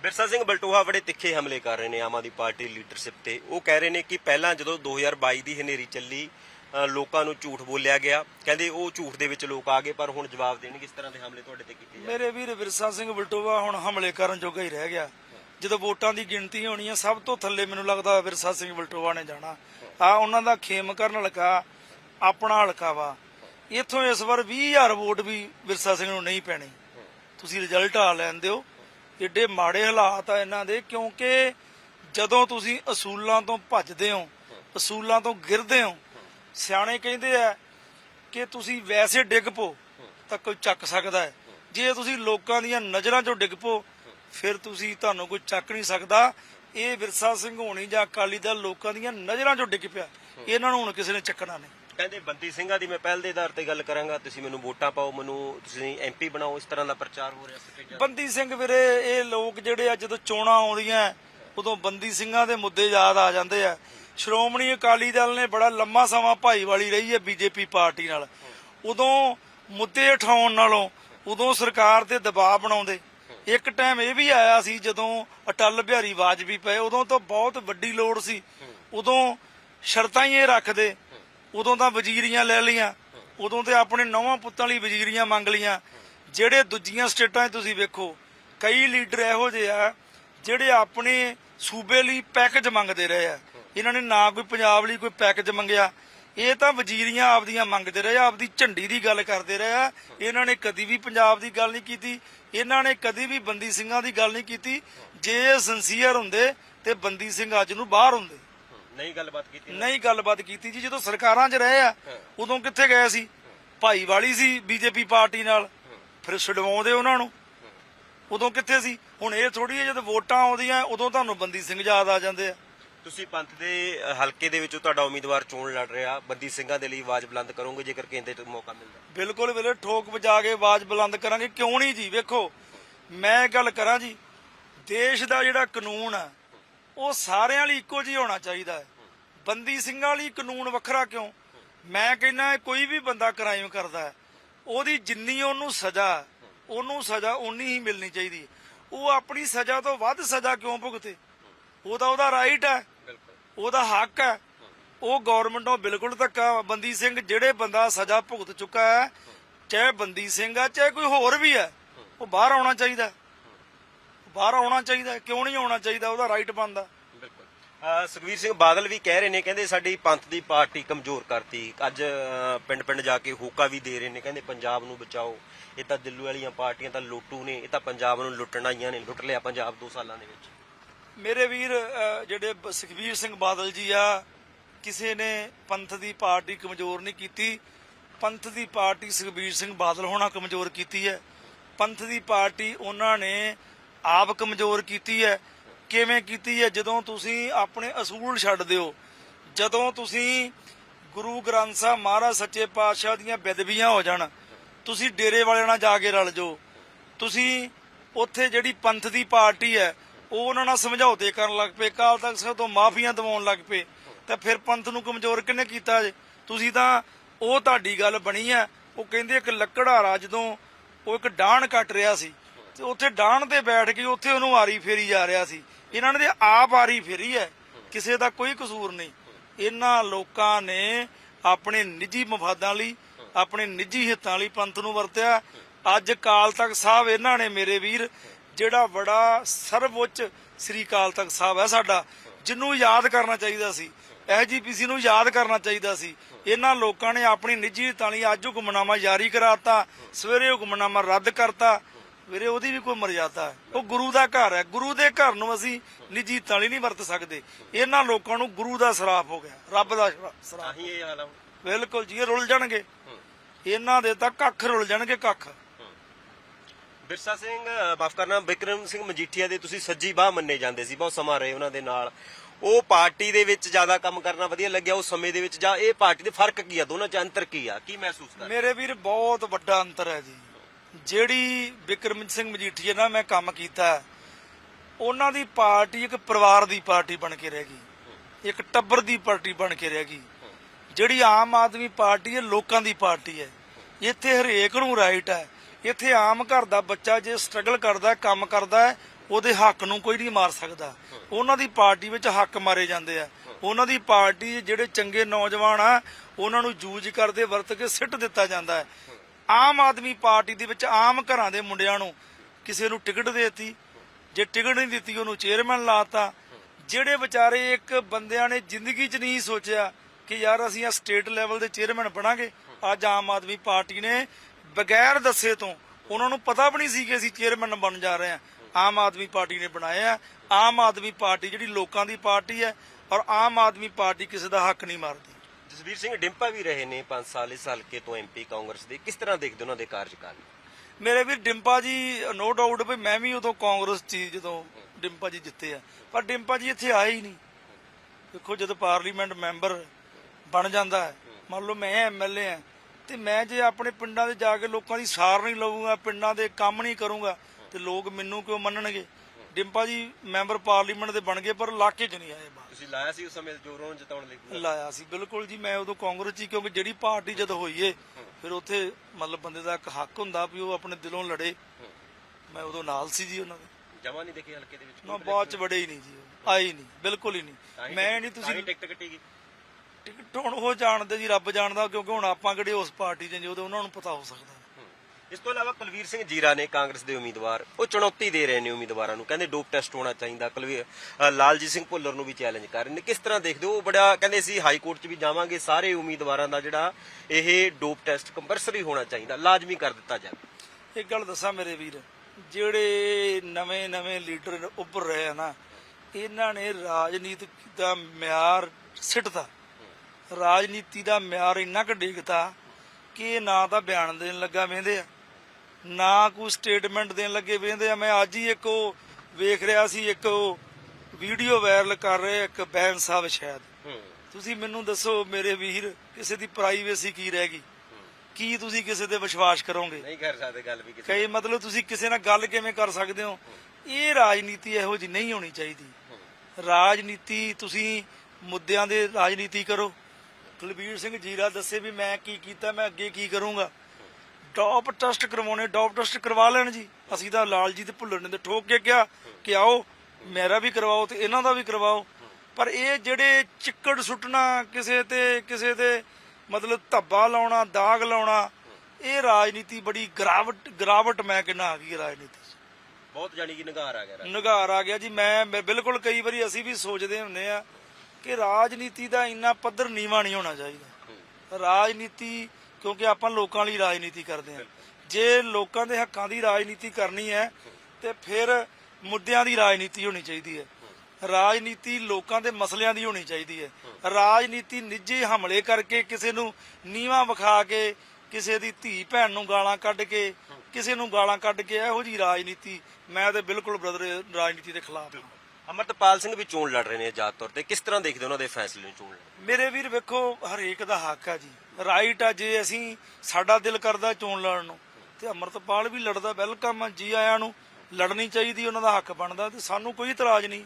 ਬਿਰਸਾ ਸਿੰਘ ਬਲਟੋਹਾ ਬੜੇ ਤਿੱਖੇ ਹਮਲੇ ਕਰ ਰਹੇ ਨੇ ਆਮ ਆਦਮੀ ਪਾਰਟੀ ਲੀਡਰਸ਼ਿਪ ਤੇ। ਉਹ ਕਹਿ ਰਹੇ ਨੇ ਕਿ ਪਹਿਲਾਂ ਜਦੋਂ 2022 ਦੀ ਹਨੇਰੀ ਚੱਲੀ ਲੋਕਾਂ ਨੂੰ ਝੂਠ ਬੋਲਿਆ ਗਿਆ। ਕਹਿੰਦੇ ਉਹ ਝੂਠ ਦੇ ਵਿੱਚ ਲੋਕ ਆ ਗਏ, ਪਰ ਹੁਣ ਜਵਾਬ ਦੇਣਗੇ ਇਸ ਤਰ੍ਹਾਂ ਦੇ ਹਮਲੇ ਤੁਹਾਡੇ ਤੇ ਕੀਤੇ ਜਾ ਮੇਰੇ ਵੀਰ ਵਿਰਸਾ ਸਿੰਘ ਬਲਟੋਵਾ ਹੁਣ ਹਮਲੇ ਕਰਨ ਜੋਗਾ ਹੀ ਰਹਿ ਗਿਆ। ਜਦੋਂ ਵੋਟਾਂ ਦੀ ਗਿਣਤੀ ਹੋਣੀ ਹੈ ਸਭ ਤੋਂ ਥੱਲੇ ਮੈਨੂੰ ਲੱਗਦਾ ਵਿਰਸਾ ਸਿੰਘ ਬਲਟੋਵਾ ਨੇ ਜਾਣਾ। ਆ ਉਹਨਾਂ ਦਾ ਖੇਮ ਕਰਨ ਹਲਕਾ, ਆਪਣਾ ਹਲਕਾ ਵਾ। ਇੱਥੋਂ ਇਸ ਵਾਰ 20000 ਵੋਟ ਵੀ ਵਿਰਸਾ ਸਿੰਘ ਨੂੰ ਨਹੀਂ ਪੈਣੀ। ਤੁਸੀਂ ਰਿਜ਼ਲਟ ਆ ਲੈਣ ਦਿਓ। ਏਡੇ ਮਾੜੇ ਹਾਲਾਤ ਆ ਇਹਨਾਂ ਦੇ, ਕਿਉਂਕਿ ਜਦੋਂ ਤੁਸੀਂ ਅਸੂਲਾਂ ਤੋਂ ਭੱਜਦੇ ਹੋ, ਅਸੂਲਾਂ ਤੋਂ ਗਿਰਦੇ ਹੋ ਸਿਆਣੇ ਕਹਿੰਦੇ ਆ ਕਿ ਤੁਸੀਂ ਵੈਸੇ ਡਿੱਗ ਪੋ ਤਾਂ ਕੋਈ ਚੱਕ ਸਕਦਾ ਹੈ। ਜੇ ਤੁਸੀਂ ਲੋਕਾਂ ਦੀਆਂ ਨਜ਼ਰਾਂ 'ਚੋਂ ਡਿੱਗ ਪੋ ਫਿਰ ਤੁਸੀਂ ਤੁਹਾਨੂੰ ਕੋਈ ਚੱਕ ਨਹੀਂ ਸਕਦਾ। ਇਹ ਵਿਰਸਾ ਸਿੰਘ ਹੋਣੀ ਜਾਂ ਅਕਾਲੀ ਦਲ ਲੋਕਾਂ ਦੀਆਂ ਨਜ਼ਰਾਂ 'ਚੋਂ ਡਿੱਗ ਪਿਆ। ਇਹਨਾਂ ਨੂੰ ਹੁਣ ਕਿਸੇ ਨੇ ਚੱਕਣਾ ਨਹੀਂ। ਕਹਿੰਦੇ ਬੰਦੀ ਸਿੰਘਾਂ ਦੀ ਮੈਂ ਪਹਿਲ ਦੇ ਆਧਾਰ ਤੇ ਗੱਲ ਕਰਾਂਗਾ। ਤੁਸੀਂ ਮੈਨੂੰ ਵੋਟਾਂ ਪਾਓ ਮੈਨੂੰ ਤੁਸੀਂ ਐਮਪੀ ਬਣਾਓ ਇਸ ਤਰ੍ਹਾਂ ਦਾ ਪ੍ਰਚਾਰ ਹੋ ਰਿਹਾ ਸਟੇਜਾਂ। ਬੰਦੀ ਸਿੰਘ ਵੀਰੇ ਇਹ ਲੋਕ ਜਿਹੜੇ ਆ ਜਦੋਂ ਚੋਣਾਂ ਆਉਂਦੀਆਂ ਉਦੋਂ ਬੰਦੀ ਸਿੰਘਾਂ ਦੇ ਮੁੱਦੇ ਯਾਦ ਆ ਜਾਂਦੇ ਆ। ਸ਼੍ਰੋਮਣੀ ਅਕਾਲੀ ਦਲ ਨੇ ਬੜਾ ਲੰਮਾ ਸਮਾਂ ਭਾਈਵਾਲੀ ਰਹੀ ਹੈ ਬੀਜੇਪੀ ਪਾਰਟੀ ਨਾਲ। ਉਦੋਂ ਮੁੱਦੇ ਉਠਾਉਣ ਨਾਲੋਂ ਉਦੋਂ ਸਰਕਾਰ ਤੇ ਦਬਾਅ ਬਣਾਉਂਦੇ। ਇੱਕ ਟਾਈਮ ਇਹ ਵੀ ਆਇਆ ਸੀ ਜਦੋਂ ਅਟਲ ਬਿਹਾਰੀ ਵਾਜਪੇਈ ਪਏ, ਉਦੋਂ ਤਾਂ ਬਹੁਤ ਵੱਡੀ ਲੋੜ ਸੀ। ਉਦੋਂ ਸ਼ਰਤਾਂ ਹੀ ਇਹ ਰੱਖਦੇ। ਉਦੋਂ ਤਾਂ ਵਜ਼ੀਰੀਆਂ ਲੈ ਲਈਆਂ। ਉਦੋਂ ਤੇ ਆਪਣੇ ਨੌਵਾਂ ਪੁੱਤਾਂ ਲਈ ਵਜ਼ੀਰੀਆਂ ਮੰਗ ਲਈਆਂ। ਜਿਹੜੇ ਦੂਜੀਆਂ ਸਟੇਟਾਂ 'ਚ ਤੁਸੀਂ ਵੇਖੋ, ਕਈ ਲੀਡਰ ਇਹੋ ਜਿਹੇ ਆ ਜਿਹੜੇ ਆਪਣੇ ਸੂਬੇ ਲਈ ਪੈਕੇਜ ਮੰਗਦੇ ਰਹੇ ਆ। ਇਹਨਾਂ ਨੇ ਨਾ ਕੋਈ ਪੰਜਾਬ ਲਈ ਕੋਈ ਪੈਕੇਜ ਮੰਗਿਆ। ਇਹ ਤਾਂ ਵਜ਼ੀਰੀਆਂ ਆਪਦੀਆਂ ਮੰਗਦੇ ਰਹੇ ਆਪਦੀ ਝੰਡੀ ਦੀ ਗੱਲ ਕਰਦੇ ਰਹੇ ਆ। ਇਹਨਾਂ ਨੇ ਕਦੀ ਵੀ ਪੰਜਾਬ ਦੀ ਗੱਲ ਨਹੀਂ ਕੀਤੀ ਇਹਨਾਂ ਨੇ ਕਦੀ ਵੀ ਬੰਦੀ ਸਿੰਘਾਂ ਦੀ ਗੱਲ ਨਹੀਂ ਕੀਤੀ। ਜੇ ਇਹ ਸਿੰਸੀਅਰ ਹੁੰਦੇ ਤੇ ਬੰਦੀ ਸਿੰਘ ਅੱਜ ਨੂੰ ਬਾਹਰ ਹੁੰਦੇ। ਨਹੀਂ ਗੱਲਬਾਤ ਕੀਤੀ ਨਹੀਂ ਗੱਲਬਾਤ ਕੀਤੀ ਜੀ ਜਦੋਂ ਸਰਕਾਰਾਂ 'ਚ ਰਹੇ ਆ ਉਦੋਂ ਕਿੱਥੇ ਗਏ ਸੀ? ਭਾਈ ਵਾਲੀ ਸੀ ਬੀਜੇਪੀ ਪਾਰਟੀ ਨਾਲ ਫਿਰ ਛਡਵਾਉਂਦੇ ਉਹਨਾਂ ਨੂੰ। ਉਦੋਂ ਕਿੱਥੇ ਸੀ? ਹੁਣ ਇਹ ਥੋੜੀ ਹੈ ਜਦੋਂ ਵੋਟਾਂ ਆਉਂਦੀਆਂ ਉਦੋਂ ਤੁਹਾਨੂੰ ਬੰਦੀ ਸਿੰਘ ਯਾਦ ਆ ਜਾਂਦੇ ਆ। ਤੁਸੀਂ ਪੰਥ ਦੇ ਹਲਕੇ ਦੇ ਵਿੱਚੋਂ ਤੁਹਾਡਾ ਉਮੀਦਵਾਰ ਚੋਣ ਲੜ ਰਿਹਾ। ਬੰਦੀ ਸਿੰਘਾਂ ਦੇ ਲਈ ਆਵਾਜ਼ ਬੁਲੰਦ ਕਰੋਗੇ ਜੇਕਰ ਕੇਂਦਰ 'ਚ ਮੌਕਾ ਮਿਲਦਾ। ਬਿਲਕੁਲ ਵੀਰੇ ਠੋਕ ਵਜਾ ਕੇ ਆਵਾਜ਼ ਬੁਲੰਦ ਕਰਾਂਗੇ। ਕਿਉਂ ਨਹੀਂ ਜੀ? ਵੇਖੋ ਮੈਂ ਗੱਲ ਕਰਾਂ ਜੀ। ਦੇਸ਼ ਦਾ ਜਿਹੜਾ ਕਾਨੂੰਨ ਹੈ ਉਹ ਸਾਰਿਆਂ ਲਈ ਇੱਕੋ ਜਿਹਾ ਹੋਣਾ ਚਾਹੀਦਾ ਹੈ। ਬੰਦੀ ਸਿੰਘਾਂ ਲਈ ਕਾਨੂੰਨ ਵੱਖਰਾ ਕਿਉਂ? ਮੈਂ ਕਹਿੰਦਾ ਕੋਈ ਵੀ ਬੰਦਾ ਕ੍ਰਾਈਮ ਕਰਦਾ ਹੈ ਉਹਦੀ ਜਿੰਨੀ ਉਹਨੂੰ ਸਜ਼ਾ ਹੈ, ਉਹਨੂੰ ਸਜ਼ਾ ਉਨੀ ਹੀ ਮਿਲਣੀ ਚਾਹੀਦੀ ਉਹ ਆਪਣੀ ਸਜ਼ਾ ਤੋਂ ਵੱਧ ਸਜ਼ਾ ਕਿਉਂ ਭੁਗਤੇ? ਉਹ ਤਾਂ ਉਹਦਾ ਰਾਈਟ ਹੈ। ਉਹਦਾ ਹੱਕ ਹੈ। ਉਹ ਗਵਰਨਮੈਂਟੋਂ ਬਿਲਕੁਲ ਧੱਕਾ। ਬੰਦੀ ਸਿੰਘ ਜਿਹੜੇ ਬੰਦਾ ਸਜ਼ਾ ਭੁਗਤ ਚੁੱਕਾ ਹੈ, ਚਾਹੇ ਬੰਦੀ ਸਿੰਘ ਆ ਚਾਹੇ ਕੋਈ ਹੋਰ ਵੀ ਹੈ, ਉਹ ਬਾਹਰ ਆਉਣਾ ਚਾਹੀਦਾ ਬਾਹਰ ਆਉਣਾ ਚਾਹੀਦਾ ਕਿਉਂ ਨਹੀਂ ਆਉਣਾ ਚਾਹੀਦਾ? ਉਹਦਾ ਰਾਈਟ ਬਣਦਾ। ਬਿਲਕੁਲ। ਸੁਖਬੀਰ ਸਿੰਘ ਬਾਦਲ ਵੀ ਕਹਿ ਰਹੇ ਨੇ, ਕਹਿੰਦੇ ਸਾਡੀ ਪੰਥ ਦੀ ਪਾਰਟੀ ਕਮਜ਼ੋਰ ਕਰਤੀ। ਅੱਜ ਪਿੰਡ ਪਿੰਡ ਜਾ ਕੇ ਹੋਕਾ ਵੀ ਦੇ ਰਹੇ ਨੇ। ਕਹਿੰਦੇ ਪੰਜਾਬ ਨੂੰ ਬਚਾਓ। ਇਹ ਤਾਂ ਦਿੱਲੂ ਵਾਲੀਆਂ ਪਾਰਟੀਆਂ ਤਾਂ ਲੋਟੂ ਨੇ। ਇਹ ਤਾਂ ਪੰਜਾਬ ਨੂੰ ਲੁੱਟਣ ਆਈਆਂ ਨੇ। ਲੁੱਟ ਲਿਆ ਪੰਜਾਬ 2 ਸਾਲਾਂ ਦੇ ਵਿੱਚ। ਮੇਰੇ ਵੀਰ ਜਿਹੜੇ ਸੁਖਬੀਰ ਸਿੰਘ ਬਾਦਲ ਜੀ ਆ, ਕਿਸੇ ਨੇ ਪੰਥ ਦੀ ਪਾਰਟੀ ਕਮਜ਼ੋਰ ਨਹੀਂ ਕੀਤੀ। ਪੰਥ ਦੀ ਪਾਰਟੀ ਸੁਖਬੀਰ ਸਿੰਘ ਬਾਦਲ ਹੋਣਾ ਕਮਜ਼ੋਰ ਕੀਤੀ ਹੈ। ਪੰਥ ਦੀ ਪਾਰਟੀ ਉਹਨਾਂ ਨੇ ਆਪ ਕਮਜ਼ੋਰ ਕੀਤੀ ਹੈ। ਕਿਵੇਂ ਕੀਤੀ ਹੈ? ਜਦੋਂ ਤੁਸੀਂ ਆਪਣੇ ਅਸੂਲ ਛੱਡ ਦਿਓ, ਜਦੋਂ ਤੁਸੀਂ ਗੁਰੂ ਗ੍ਰੰਥ ਸਾਹਿਬ ਮਹਾਰਾਜ ਸੱਚੇ ਪਾਤਸ਼ਾਹ ਦੀਆਂ ਬੇਦਬੀਆਂ ਹੋ ਜਾਣ, ਤੁਸੀਂ ਡੇਰੇ ਵਾਲਿਆਂ ਨਾਲ ਜਾ ਕੇ ਰਲ ਜਾਓ। ਤੁਸੀਂ ਉੱਥੇ ਜਿਹੜੀ ਪੰਥ ਦੀ ਪਾਰਟੀ ਹੈ ਉਹ ਉਹਨਾਂ ਨਾਲ ਸਮਝੌਤੇ ਕਰਨ ਲੱਗ ਪਏ ਕਾਲ ਤਖਤ ਸਾਹਿਬ ਤੋਂ ਮਾਫੀਆਂ ਦਿਵਾਉਣ ਲੱਗ ਪਏ। ਤਾਂ ਫਿਰ ਪੰਥ ਨੂੰ ਕਮਜ਼ੋਰ ਕਿਹਨੇ ਕੀਤਾ ਜੇ? ਤੁਸੀਂ ਤਾਂ ਉਹ ਤੁਹਾਡੀ ਗੱਲ ਬਣੀ ਆ ਉਹ ਕਹਿੰਦੇ ਇੱਕ ਲੱਕੜਹਾਰਾ ਜਦੋਂ ਉਹ ਇੱਕ ਡਾਣ ਕੱਟ ਰਿਹਾ ਸੀ, ਤੇ ਉੱਥੇ ਡਾਣ ਤੇ ਬੈਠ ਕੇ ਉੱਥੇ ਉਹਨੂੰ ਆਰੀ ਫੇਰੀ ਜਾ ਰਿਹਾ ਸੀ। ਇਹਨਾਂ ਨੇ ਆਪ ਆਰੀ ਫੇਰੀ ਹੈ, ਕਿਸੇ ਦਾ ਕੋਈ ਕਸੂਰ ਨਹੀਂ। ਇਹਨਾਂ ਲੋਕਾਂ ਨੇ ਆਪਣੇ ਨਿੱਜੀ ਮਫਾਦਾਂ ਲਈ, ਆਪਣੇ ਨਿੱਜੀ ਹਿੱਤਾਂ ਲਈ ਪੰਥ ਨੂੰ ਵਰਤਿਆ। ਅੱਜ ਕਾਲ ਤਖਤ ਸਾਹਿਬ, ਇਹਨਾਂ ਨੇ ਮੇਰੇ ਵੀਰ ਜਿਹੜਾ ਬੜਾ ਸਰਵਉੱਚ ਸ੍ਰੀ ਕਾਲ ਤਖਤ ਸਾਹਿਬ ਹੈ ਸਾਡਾ ਜਿਹਨੂੰ ਯਾਦ ਕਰਨਾ ਚਾਹੀਦਾ ਸੀ ਐਜੀਪੀਸੀ ਨੂੰ ਯਾਦ ਕਰਨਾ ਚਾਹੀਦਾ ਸੀ। ਇਹਨਾਂ ਲੋਕਾਂ ਨੇ ਆਪਣੀ ਨਿੱਜੀ ਲਈ ਅੱਜ ਹੁਕਮਨਾਮਾ ਜਾਰੀ ਕਰਾਤਾ ਸਵੇਰੇ ਹੁਕਮਨਾਮਾ ਰੱਦ ਕਰਤਾ। ਵੀਰੇ ਉਹਦੀ ਵੀ ਕੋਈ ਮਰਜ਼ਾਦਾ ਹੈ। ਉਹ ਗੁਰੂ ਦਾ ਘਰ ਹੈ। ਗੁਰੂ ਦੇ ਘਰ ਨੂੰ ਅਸੀਂ ਨਿੱਜੀ ਲਈ ਨਹੀਂ ਵਰਤ ਸਕਦੇ। ਇਹਨਾਂ ਲੋਕਾਂ ਨੂੰ ਗੁਰੂ ਦਾ ਸਰਾਪ ਹੋ ਗਿਆ ਰੱਬ ਦਾ ਸਰਾਪ। ਆਹੀ ਇਹ ਹਾਲ ਆ ਹੁਣ। ਬਿਲਕੁਲ ਜੀ ਇਹ ਰੁੱਲ ਜਾਣਗੇ। ਇਹਨਾਂ ਦੇ ਤਾਂ ਕੱਖ ਰੁੱਲ ਜਾਣਗੇ ਕੱਖ। ਵਿਰਸਾ ਸਿੰਘ ਮਾਫ ਕਰਨਾ ਬਿਕਰਮ ਸਿੰਘ ਮਜੀਠੀਆ ਦੇ ਤੁਸੀਂ ਸੱਜੀ ਬਾਹ ਮੰਨੇ ਜਾਂਦੇ ਸੀ ਬਹੁਤ ਸਮਾਂ ਰਹੇ ਉਹਨਾਂ ਦੇ ਨਾਲ। ਉਹ ਪਾਰਟੀ ਦੇ ਵਿੱਚ ਜ਼ਿਆਦਾ ਕੰਮ ਕਰਨਾ ਵਧੀਆ ਲੱਗਿਆ ਉਸ ਸਮੇਂ ਦੇ ਵਿੱਚ ਜਾਂ ਇਹ ਪਾਰਟੀ ਦੇ ਫ਼ਰਕ ਕੀ ਆ? ਦੋਨਾਂ ਚ ਅੰਤਰ ਕੀ ਆ? ਕੀ ਮਹਿਸੂਸ ਕਰ ਮੇਰੇ ਵੀਰ ਬਹੁਤ ਵੱਡਾ ਅੰਤਰ ਹੈ ਜੀ। ਜਿਹੜੀ ਬਿਕਰਮ ਸਿੰਘ ਮਜੀਠੀਆ ਨਾਲ ਮੈਂ ਕੰਮ ਕੀਤਾ ਹੈ, ਉਹਨਾਂ ਦੀ ਪਾਰਟੀ ਇੱਕ ਪਰਿਵਾਰ ਦੀ ਪਾਰਟੀ ਬਣ ਕੇ ਰਹਿ ਗਈ। ਇੱਕ ਟੱਬਰ ਦੀ ਪਾਰਟੀ ਬਣ ਕੇ ਰਹਿ ਗਈ। ਜਿਹੜੀ ਆਮ ਆਦਮੀ ਪਾਰਟੀ ਹੈ ਲੋਕਾਂ ਦੀ ਪਾਰਟੀ ਹੈ। ਇੱਥੇ ਹਰੇਕ ਨੂੰ ਰਾਈਟ ਹੈ। ਇੱਥੇ ਆਮ ਘਰ ਦਾ ਬੱਚਾ ਜੇ ਸਟਰਗਲ ਕਰਦਾ, ਕੰਮ ਕਰਦਾ ਹੈ ਉਹਦੇ ਹੱਕ ਨੂੰ ਕੋਈ ਨਹੀਂ ਮਾਰ ਸਕਦਾ। ਉਹਨਾਂ ਦੀ ਪਾਰਟੀ ਵਿੱਚ ਹੱਕ ਮਾਰੇ ਜਾਂਦੇ ਆ। ਉਹਨਾਂ ਦੀ ਪਾਰਟੀ ਜਿਹੜੇ ਚੰਗੇ ਨੌਜਵਾਨ ਆ, ਉਹਨਾਂ ਨੂੰ ਜੂਝ ਕਰਦੇ, ਵਰਤ ਕੇ ਸਿੱਟ ਦਿੱਤਾ ਜਾਂਦਾ ਹੈ। ਆਮ ਆਦਮੀ ਪਾਰਟੀ ਦੇ ਵਿੱਚ ਆਮ ਘਰਾਂ ਦੇ ਮੁੰਡਿਆਂ ਨੂੰ ਕਿਸੇ ਨੂੰ ਟਿਕਟ ਦੇਤੀ। ਜੇ ਟਿਕਟ ਨਹੀਂ ਦਿੱਤੀ, ਉਹਨੂੰ ਚੇਅਰਮੈਨ ਲਾਤਾ ਜਿਹੜੇ ਵਿਚਾਰੇ ਇੱਕ ਬੰਦਿਆਂ ਨੇ ਜ਼ਿੰਦਗੀ 'ਚ ਨਹੀਂ ਸੋਚਿਆ ਕਿ ਯਾਰ ਅਸੀਂ ਆ ਸਟੇਟ ਲੈਵਲ ਦੇ ਚੇਅਰਮੈਨ ਬਣਾਂਗੇ, ਅੱਜ ਆਮ ਆਦਮੀ ਪਾਰਟੀ ਨੇ ਬਗੈਰ ਦੱਸੇ ਤੋਂ ਉਹਨਾਂ ਨੂੰ ਪਤਾ ਵੀ ਨਹੀਂ ਸੀ ਕਿ ਅਸੀਂ ਚੇਅਰਮੈਨ ਬਣ ਜਾ ਰਹੇ ਹਾਂ। ਆਮ ਆਦਮੀ ਪਾਰਟੀ ਨੇ ਬਣਾਇਆ ਆਮ ਆਦਮੀ ਪਾਰਟੀ ਜਿਹੜੀ ਲੋਕਾਂ ਦੀ ਪਾਰਟੀ ਹੈ ਔਰ ਆਮ ਆਦਮੀ ਪਾਰਟੀ ਕਿਸੇ ਦਾ ਹੱਕ ਨਹੀਂ ਮਾਰਦੀ। ਜਸਵੀਰ ਸਿੰਘ ਡਿੰਪਾ ਵੀ ਰਹੇ ਨੇ 5 ਸਾਲ ਇਸ ਹਲਕੇ ਤੋਂ ਐਮਪੀ ਕਾਂਗਰਸ ਦੇ। ਕਿਸ ਤਰ੍ਹਾਂ ਦੇਖਦੇ ਉਹਨਾਂ ਦੇ ਕਾਰਜਕਾਲ? ਮੇਰੇ ਵੀਰ ਡਿੰਪਾ ਜੀ ਨੋ ਡਾਊਟ ਵੀ ਮੈਂ ਵੀ ਉਦੋਂ ਕਾਂਗਰਸ ਚ ਸੀ ਜਦੋਂ ਡਿੰਪਾ ਜੀ ਜਿੱਤੇ ਆ। ਪਰ ਡਿੰਪਾ ਜੀ ਇੱਥੇ ਆਏ ਹੀ ਨਹੀਂ। ਦੇਖੋ ਜਦੋਂ ਪਾਰਲੀਮੈਂਟ ਮੈਂਬਰ ਬਣ ਜਾਂਦਾ ਹੈ ਮੰਨ ਲਓ ਮੈਂ ਐਮਐਲਏ ਆ ਤੇ ਮੈਂ ਜੇ ਆਪਣੇ ਪਿੰਡਾਂ ਦੇ ਜਾ ਕੇ ਲੋਕਾਂ ਦੀ ਸਾਰ ਨਹੀਂ ਲਵਾਂਗਾ ਪਿੰਡਾਂ ਦੇ ਕੰਮ ਨਹੀਂ ਕਰੂੰਗਾ ਤੇ ਲੋਕ ਮੈਨੂੰ ਕਿਉਂ ਮੰਨਣਗੇ? ਡਿੰਪਾ ਜੀ ਮੈਂਬਰ ਪਾਰਲੀਮੈਂਟ ਦੇ ਬਣ ਗਏ ਪਰ ਇਲਾਕੇ 'ਚ ਨਹੀਂ ਆਏ ਬਾਹਰ। ਤੁਸੀਂ ਲਾਇਆ ਸੀ ਉਸ ਸਮੇਂ ਜ਼ੋਰੋਂ ਜਿਤਾਉਣ ਲਈ ਲਾਇਆ ਸੀ ਬਿਲਕੁਲ ਜੀ ਮੈਂ ਉਦੋਂ ਕਾਂਗਰਸ 'ਚ ਹੀ ਕਿਉਂਕਿ ਜਿਹੜੀ ਪਾਰਟੀ ਜਦ ਹੋਈਏ ਫਿਰ ਉੱਥੇ ਮਤਲਬ ਬੰਦੇ ਦਾ ਇੱਕ ਹੱਕ ਹੁੰਦਾ ਵੀ ਉਹ ਆਪਣੇ ਦਿਲੋਂ ਲੜੇ। ਮੈਂ ਉਦੋਂ ਨਾਲ ਸੀ ਜੀ ਉਹਨਾਂ ਦੇ। ਜਮਾ ਨਹੀਂ ਦੇਖੀ ਹਲਕੇ ਦੇ ਵਿੱਚ? ਨਾ ਬਾਅਦ ਚ ਵੜੇ ਹੀ ਨਹੀਂ ਜੀ ਹੀ ਨਹੀਂ ਬਿਲਕੁਲ ਹੀ ਨਹੀਂ। ਮੈਂ ਨਹੀਂ ਤੁਸੀਂ ਟਿਕਟ ਕੱਟੀ ਗਈ। ਟਿਕਟ ਹੁਣ ਉਹ ਜਾਣਦੇ ਜੀ ਰੱਬ ਜਾਣਦਾ ਕਿਉਂਕਿ ਹੁਣ ਆਪਾਂ ਕਿਹੜੇ ਉਸ ਪਾਰਟੀ 'ਚ ਜੀ ਉਹਦੇ ਉਹਨਾਂ ਨੂੰ ਪਤਾ ਹੋ ਸਕਦਾ। ਇਸ ਤੋਂ ਇਲਾਵਾ ਕੁਲਵੀਰ ਸਿੰਘ ਜੀਰਾ ਨੇ ਕਾਂਗਰਸ ਦੇ ਉਮੀਦਵਾਰ ਉਹ ਚੁਣੌਤੀ ਦੇ ਰਹੇ ਨੇ ਉਮੀਦਵਾਰਾਂ ਨੂੰ ਕਹਿੰਦੇ ਡੋਪ ਟੈਸਟ ਹੋਣਾ ਚਾਹੀਦਾ। ਕੁਲਵੀਰ ਲਾਲਜੀਤ ਸਿੰਘ ਭੁੱਲਰ ਨੂੰ ਵੀ ਚੈਲੰਜ ਕਰ ਰਹੇ ਨੇ। ਕਿਸ ਤਰ੍ਹਾਂ ਦੇਖਦੇ ਹੋ? ਉਹ ਬੜਾ ਕਹਿੰਦੇ ਸੀ ਹਾਈ ਕੋਰਟ 'ਚ ਵੀ ਜਾਵਾਂਗੇ ਸਾਰੇ ਉਮੀਦਵਾਰਾਂ ਦਾ ਜਿਹੜਾ ਇਹ ਡੋਪ ਟੈਸਟ ਕੰਪਲਸਰੀ ਹੋਣਾ ਚਾਹੀਦਾ ਲਾਜ਼ਮੀ ਕਰ ਦਿੱਤਾ ਜਾਵੇ। ਇੱਕ ਗੱਲ ਦੱਸਾਂ ਮੇਰੇ ਵੀਰ ਜਿਹੜੇ ਨਵੇਂ ਨਵੇਂ ਲੀਡਰ ਉੱਭਰ ਰਹੇ ਆ ਨਾ ਇਹਨਾਂ ਨੇ ਰਾਜਨੀਤੀ ਦਾ ਮਿਆਰ ਸਿੱਟਦਾ ਰਾਜਨੀਤੀ ਦਾ ਮਿਆਰ ਇੰਨਾ ਕੁ ਡਿੱਗਦਾ ਕਿ ਨਾ ਤਾਂ ਬਿਆਨ ਦੇਣ ਲੱਗਾ ਵੇਂਦੇ ਆ ਨਾ ਕੋਈ ਸਟੇਟਮੈਂਟ ਦੇਣ ਲੱਗੇ ਵੇਂਦੇ ਆ। ਮੈਂ ਅੱਜ ਹੀ ਇੱਕ ਉਹ ਵੇਖ ਰਿਹਾ ਸੀ ਇੱਕ ਉਹ ਵੀਡੀਓ ਵਾਇਰਲ ਕਰ ਰਹੇ ਇੱਕ ਬੈਨ ਸਾਹਿਬ ਸ਼ਾਇਦ। ਤੁਸੀਂ ਮੈਨੂੰ ਦੱਸੋ ਮੇਰੇ ਵੀਰ ਕਿਸੇ ਦੀ ਪ੍ਰਾਈਵੇਸੀ ਕੀ ਰਹਿ ਗਈ? ਕੀ ਤੁਸੀਂ ਕਿਸੇ ਤੇ ਵਿਸ਼ਵਾਸ ਕਰੋਗੇ? ਨਹੀਂ ਕਰ ਸਕਦੇ ਗੱਲ ਵੀ ਕਿਸੇ ਕਈ ਮਤਲਬ ਤੁਸੀਂ ਕਿਸੇ ਨਾਲ ਗੱਲ ਕਿਵੇਂ ਕਰ ਸਕਦੇ ਹੋ? ਇਹ ਰਾਜਨੀਤੀ ਇਹੋ ਜੀ ਨਹੀਂ ਹੋਣੀ ਚਾਹੀਦੀ। ਰਾਜਨੀਤੀ ਤੁਸੀਂ ਮੁੱਦਿਆਂ ਦੇ ਰਾਜਨੀਤੀ ਕਰੋ। ਕੁਲਬੀਰ ਸਿੰਘ ਜੀਰਾ ਦੱਸੇ ਵੀ ਮੈਂ ਕੀ ਕੀਤਾ ਮੈਂ ਅੱਗੇ ਕੀ ਕਰੂੰਗਾ? ਡੌਪ ਟੈਸਟ ਕਰਵਾਉਣੇ ਡੌਪ ਟੈਸਟ ਕਰਵਾ ਲੈਣ ਜੀ। ਅਸੀਂ ਤਾਂ ਲਾਲਜੀਤ ਭੁੱਲਰ ਨੇ ਤੇ ਠੋਕ ਕੇ ਕਿਹਾ ਕਿ ਆਓ ਮੇਰਾ ਵੀ ਕਰਵਾਓ ਤੇ ਇਹਨਾਂ ਦਾ ਵੀ ਕਰਵਾਓ। ਪਰ ਇਹ ਜਿਹੜੇ ਚਿੱਕੜ ਸੁੱਟਣਾ ਕਿਸੇ ਤੇ ਕਿਸੇ ਤੇ ਮਤਲਬ ਧੱਬਾ ਲਾਉਣਾ ਦਾਗ ਲਾਉਣਾ ਇਹ ਰਾਜਨੀਤੀ ਬੜੀ ਗਰਾਵਟ ਗਰਾਵਟ ਮੈਂ ਕਿੰਨਾ ਆ ਗਈ ਰਾਜਨੀਤੀ ਬਹੁਤ ਜਾਣੀ ਕਿ ਨਿਗਾਰ ਆ ਗਿਆ। ਨਿਗਾਰ ਆ ਗਿਆ ਜੀ। ਮੈਂ ਬਿਲਕੁਲ ਕਈ ਵਾਰੀ ਅਸੀਂ ਵੀ ਸੋਚਦੇ ਹੁੰਦੇ ਆ ਕਿ ਰਾਜਨੀਤੀ ਦਾ ਇੰਨਾ ਪੱਧਰ ਨੀਵਾ ਨਹੀਂ ਹੋਣਾ ਚਾਹੀਦਾ। ਰਾਜਨੀਤੀ, ਕਿਉਂਕਿ ਆਪਾਂ ਲੋਕਾਂ ਲਈ ਰਾਜਨੀਤੀ ਕਰਦੇ ਆ ਜੇ ਲੋਕਾਂ ਦੇ ਹੱਕਾਂ ਦੀ ਰਾਜਨੀਤੀ ਕਰਨੀ ਹੈ, ਤੇ ਫਿਰ ਮੁੱਦਿਆਂ ਦੀ ਰਾਜਨੀਤੀ ਹੋਣੀ ਚਾਹੀਦੀ ਹੈ। ਰਾਜਨੀਤੀ ਲੋਕਾਂ ਦੇ ਮਸਲਿਆਂ ਦੀ ਹੋਣੀ ਚਾਹੀਦੀ ਹੈ। ਰਾਜਨੀਤੀ ਨਿੱਜੀ ਹਮਲੇ ਕਰਕੇ ਕਿਸੇ ਨੂੰ ਨੀਵਾ ਵਿਖਾ ਕੇ, ਕਿਸੇ ਦੀ ਧੀ ਭੈਣ ਨੂੰ ਗਾਲਾਂ ਕੱਢ ਕੇ, ਕਿਸੇ ਨੂੰ ਗਾਲਾਂ ਕੱਢ ਕੇ ਇਹੋ ਜੀ ਰਾਜਨੀਤੀ ਮੈਂ ਤੇ ਬਿਲਕੁਲ ਬ੍ਰਦਰ, ਰਾਜਨੀਤੀ ਦੇ ਖਿਲਾਫ ਹਾਂ। ਅਮਰਤਪਾਲ ਸਿੰਘ ਵੀ ਚੋਣ ਲੜ ਰਹੇ ਨੇ ਆਜ਼ਾਦ ਤੌਰ ਤੇ। ਕਿਸ ਤਰ੍ਹਾਂ ਦੇਖਦੇ ਹੋ ਉਹਨਾਂ ਦੇ ਫੈਸਲੇ ਨੂੰ ਚੋਣ ਲੜਨ? ਮੇਰੇ ਵੀਰ ਵੇਖੋ ਹਰੇਕ ਦਾ ਹੱਕ ਆ ਜੀ। ਰਾਈਟ ਆ ਜੇ ਅਸੀਂ ਸਾਡਾ ਦਿਲ ਕਰਦਾ ਚੋਣ ਲੜਨ ਨੂੰ ਤੇ ਅਮਰਤਪਾਲ ਵੀ ਲੜਦਾ ਵੈਲਕਮ ਆ ਜੀ ਆਇਆਂ ਨੂੰ। ਲੜਨੀ ਚਾਹੀਦੀ ਉਹਨਾਂ ਦਾ ਹੱਕ ਬਣਦਾ ਤੇ ਸਾਨੂੰ ਕੋਈ ਇਤਰਾਜ਼ ਨਹੀਂ।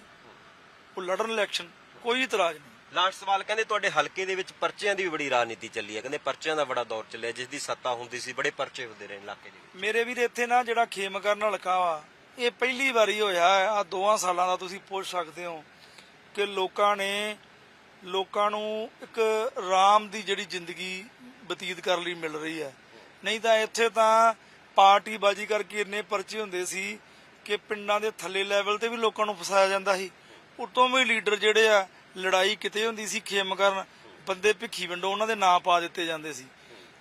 ਉਹ ਲੜਨ ਇਲੈਕਸ਼ਨ ਕੋਈ ਇਤਰਾਜ਼ ਨਹੀਂ। ਲਾਸਟ ਸਵਾਲ ਕਹਿੰਦੇ ਤੁਹਾਡੇ ਹਲਕੇ ਦੇ ਵਿੱਚ ਪਰਚਿਆਂ ਦੀ ਵੀ ਬੜੀ ਰਾਜਨੀਤੀ ਚੱਲੀ ਹੈ ਕਹਿੰਦੇ ਪਰਚਿਆਂ ਦਾ ਬੜਾ ਦੌਰ ਚੱਲਿਆ ਜਿਸ ਦੀ ਸੱਤਾ ਹੁੰਦੀ ਸੀ ਬੜੇ ਪਰਚੇ ਹੁੰਦੇ ਰਹੇ ਇਲਾਕੇ ਦੇ ਵਿੱਚ। ਮੇਰੇ ਵੀਰ ਇੱਥੇ ਨਾ ਜਿਹੜਾ ਖੇਮ ਕਰਨ ਹਲਕਾ ਵਾ ਇਹ ਪਹਿਲੀ ਵਾਰੀ ਹੋਇਆ ਆ ਦੋਆਂ ਸਾਲਾਂ ਦਾ ਤੁਸੀਂ ਪੁੱਛ ਸਕਦੇ ਹੋ ਕਿ ਲੋਕਾਂ ਨੇ ਲੋਕਾਂ ਨੂੰ ਇੱਕ ਆਰਾਮ ਦੀ ਜਿਹੜੀ ਜ਼ਿੰਦਗੀ ਬਤੀਤ ਕਰਨ ਲਈ ਮਿਲ ਰਹੀ ਹੈ। ਨਹੀਂ ਤਾਂ ਇੱਥੇ ਤਾਂ ਪਾਰਟੀ ਬਾਜੀ ਕਰਕੇ ਇੰਨੇ ਪਰਚੇ ਹੁੰਦੇ ਸੀ ਕਿ ਪਿੰਡਾਂ ਦੇ ਥੱਲੇ ਲੈਵਲ ਤੇ ਵੀ ਲੋਕਾਂ ਨੂੰ ਫਸਾਇਆ ਜਾਂਦਾ ਸੀ। ਉਤੋਂ ਵੀ ਲੀਡਰ ਜਿਹੜੇ ਆ, ਲੜਾਈ ਕਿਤੇ ਹੁੰਦੀ ਸੀ ਖੇਮ ਕਰਨ, ਬੰਦੇ ਭਿੱਖੀ ਵੰਡੋ, ਉਹਨਾਂ ਦੇ ਨਾਂ ਪਾ ਦਿੱਤੇ ਜਾਂਦੇ ਸੀ।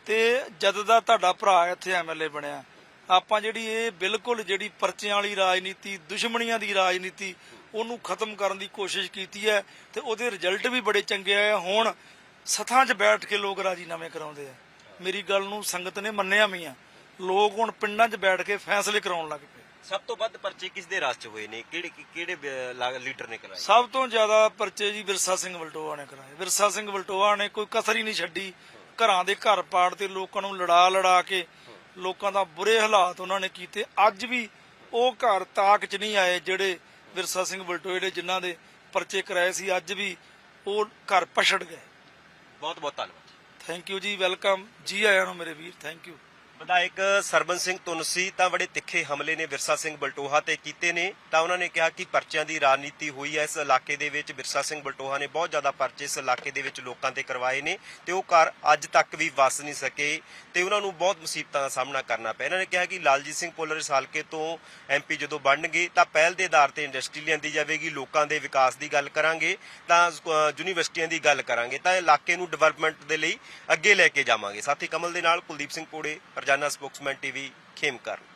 ਤੇ ਜਦ ਦਾ ਤੁਹਾਡਾ ਭਰਾ ਇੱਥੇ ਐਮਐਲਏ ਬਣਿਆ ਆਪਾਂ ਜਿਹੜੀ ਇਹ ਬਿਲਕੁਲ ਜਿਹੜੀ ਪਰਚਿਆਂ ਵਾਲੀ ਰਾਜਨੀਤੀ ਦੁਸ਼ਮਣੀਆਂ ਦੀ ਰਾਜਨੀਤੀ ਉਹਨੂੰ ਖਤਮ ਕਰਨ ਦੀ ਕੋਸ਼ਿਸ਼ ਕੀਤੀ ਹੈ ਤੇ ਉਹਦੇ ਰਿਜ਼ਲਟ ਵੀ ਬੜੇ ਚੰਗੇ ਆਏ। ਹੁਣ ਸਥਾਂ 'ਚ ਬੈਠ ਕੇ ਲੋਕ ਰਾਜੀਨਾਮੇ ਕਰਾਉਂਦੇ ਆ। ਮੇਰੀ ਗੱਲ ਨੂੰ ਸੰਗਤ ਨੇ ਮੰਨਿਆ ਵੀ ਆ। ਲੋਕ ਹੁਣ ਪਿੰਡਾਂ 'ਚ ਬੈਠ ਕੇ ਫੈਸਲੇ ਕਰਾਉਣ ਲੱਗ ਪਏ। ਸਭ ਤੋਂ ਵੱਧ ਪਰਚੇ ਕਿਸ ਦੇ ਰਾਜ ਚ ਹੋਏ ਨੇ? ਕਿਹੜੇ ਕਿਹੜੇ ਲੀਡਰ ਨੇ ਕਰਾਏ? ਸਭ ਤੋਂ ਜ਼ਿਆਦਾ ਪਰਚੇ ਜੀ ਵਿਰਸਾ ਸਿੰਘ ਵਲਟੋਆ ਨੇ ਕਰਾਏ। ਵਿਰਸਾ ਸਿੰਘ ਵਲਟੋਆ ਨੇ ਕੋਈ ਕਸਰ ਹੀ ਨਹੀਂ ਛੱਡੀ। ਘਰਾਂ ਦੇ ਘਰ ਪਾੜ ਤੇ ਲੋਕਾਂ ਨੂੰ ਲੜਾ ਲੜਾ ਕੇ ਲੋਕਾਂ ਦਾ ਬੁਰੇ ਹਾਲਾਤ ਉਹਨਾਂ ਨੇ ਕੀਤੇ। ਅੱਜ ਵੀ ਉਹ ਘਰ ਤਾਕ 'ਚ ਨਹੀਂ ਆਏ ਜਿਹੜੇ ਵਿਰਸਾ ਸਿੰਘ ਵਲਟੋਏ ਦੇ ਜਿਨ੍ਹਾਂ ਦੇ ਪਰਚੇ ਕਰਾਏ ਸੀ। ਅੱਜ ਵੀ ਉਹ ਘਰ ਪਛੜ ਗਏ। ਬਹੁਤ ਬਹੁਤ ਧੰਨਵਾਦ ਥੈਂਕ ਯੂ ਜੀ। ਵੈਲਕਮ ਜੀ ਆਇਆਂ ਨੂੰ ਮੇਰੇ ਵੀਰ। ਥੈਂਕ ਯੂ ਵਿਧਾਇਕ ਸਰਬਨ ਸਿੰਘ ਤੁਨਸੀ ਤਾਂ ਬੜੇ ਤਿੱਖੇ ਹਮਲੇ ਨੇ ਵਿਰਸਾ ਸਿੰਘ ਬਲਟੋਹਾ ਤੇ ਕੀਤੇ ਨੇ। ਤਾਂ ਉਹਨਾਂ ਨੇ ਕਿਹਾ ਕਿ ਪਰਚਿਆਂ ਦੀ ਰਾਜਨੀਤੀ ਹੋਈ ਹੈ। ਇਸ ਇਲਾਕੇ ਦੇ ਵਿੱਚ ਵਿਰਸਾ ਸਿੰਘ ਬਲਟੋਹਾ ਨੇ ਬਹੁਤ ਜ਼ਿਆਦਾ ਪਰਚੇ ਇਸ ਇਲਾਕੇ ਦੇ ਵਿੱਚ ਲੋਕਾਂ ਤੇ ਕਰਵਾਏ ਨੇ ਤੇ ਉਹ ਘਰ ਅੱਜ ਤੱਕ ਵੀ ਵਸ ਨਹੀਂ ਸਕੇ ਤੇ ਉਹਨਾਂ ਨੂੰ ਬਹੁਤ ਮੁਸੀਬਤਾਂ ਦਾ ਸਾਹਮਣਾ ਕਰਨਾ ਪਿਆ। ਇਹਨਾਂ ਨੇ ਕਿਹਾ ਕਿ ਲਾਲਜੀਤ ਸਿੰਘ ਭੁੱਲਰ ਇਸ ਹਲਕੇ ਤੋਂ ਐਮਪੀ ਜਦੋਂ ਬਣਨਗੇ ਤਾਂ ਪਹਿਲ ਦੇ ਆਧਾਰ ਤੇ ਇੰਡਸਟਰੀ ਲਿਆਂਦੀ ਜਾਵੇਗੀ। ਲੋਕਾਂ ਦੇ ਵਿਕਾਸ ਦੀ ਗੱਲ ਕਰਾਂਗੇ ਤਾਂ ਯੂਨੀਵਰਸਿਟੀਆਂ ਦੀ ਗੱਲ ਕਰਾਂਗੇ। ਤਾਂ ਇਲਾਕੇ ਨੂੰ ਡਿਵੈਲਪਮੈਂਟ ਦੇ ਲਈ ਅੱਗੇ ਲੈ ਕੇ ਜਾਵਾਂਗੇ। ਸਾਥੀ ਕਮਲ ਦੇ ਨਾਲ ਕੁਲਦੀਪ ਸਿੰਘ ਪੋੜੇ ਰਜਾਨਾ ਸਪੋਕਸਮੈਨ ਟੀਵੀ ਖੇਮਕਰਨ।